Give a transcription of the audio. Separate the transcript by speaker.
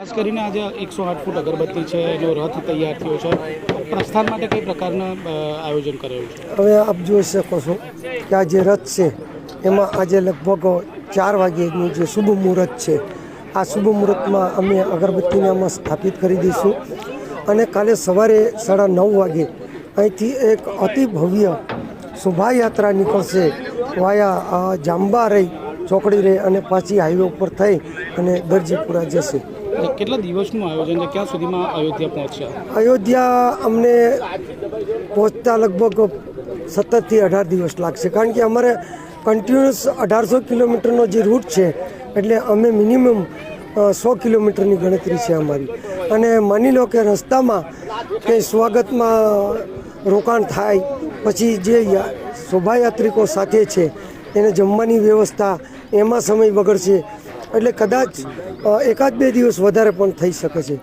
Speaker 1: ખાસ કરીને આજે એકસો આઠ ફૂટ અગરબત્તી છે એનો રથ તૈયાર થયો છે, પ્રસ્થાન માટે કઈ પ્રકારના આયોજન કરેલું છે?
Speaker 2: હવે આપ જોઈ શકો છો કે આ જે રથ છે, એમાં આજે લગભગ ચાર વાગ્યેનું જે શુભ મુહૂર્ત છે, આ શુભ મુહૂર્તમાં અમે અગરબત્તીને આમાં સ્થાપિત કરી દઈશું અને કાલે સવારે સાડા નવ વાગે અહીંથી એક અતિ ભવ્ય શોભાયાત્રા નીકળશે વાયા જાંબા રહી ચોકડી રહે અને પાછી હાઈવે ઉપર થઈ અને દરજીપુરા જશે.
Speaker 1: કેટલા દિવસનું આયોજન છે? ક્યાં સુધીમાં અયોધ્યા પહોંચ્યા?
Speaker 2: અયોધ્યા અમને પહોંચતા લગભગ સત્તરથી અઢાર દિવસ લાગશે. કારણ કે અમારે કન્ટિન્યુઅસ અઢારસો કિલોમીટરનો જે રૂટ છે એટલે અમે મિનિમમ સો કિલોમીટરની ગણતરી છે અમારી. અને માની લો કે રસ્તામાં કંઈ સ્વાગતમાં રોકાણ થાય પછી જે શોભાયાત્રિકો સાથે છે એને જમવાની વ્યવસ્થા એમાં સમય બગડશે એટલે કદાચ એકાદ બે દિવસ વધારે પણ થઈ શકે છે.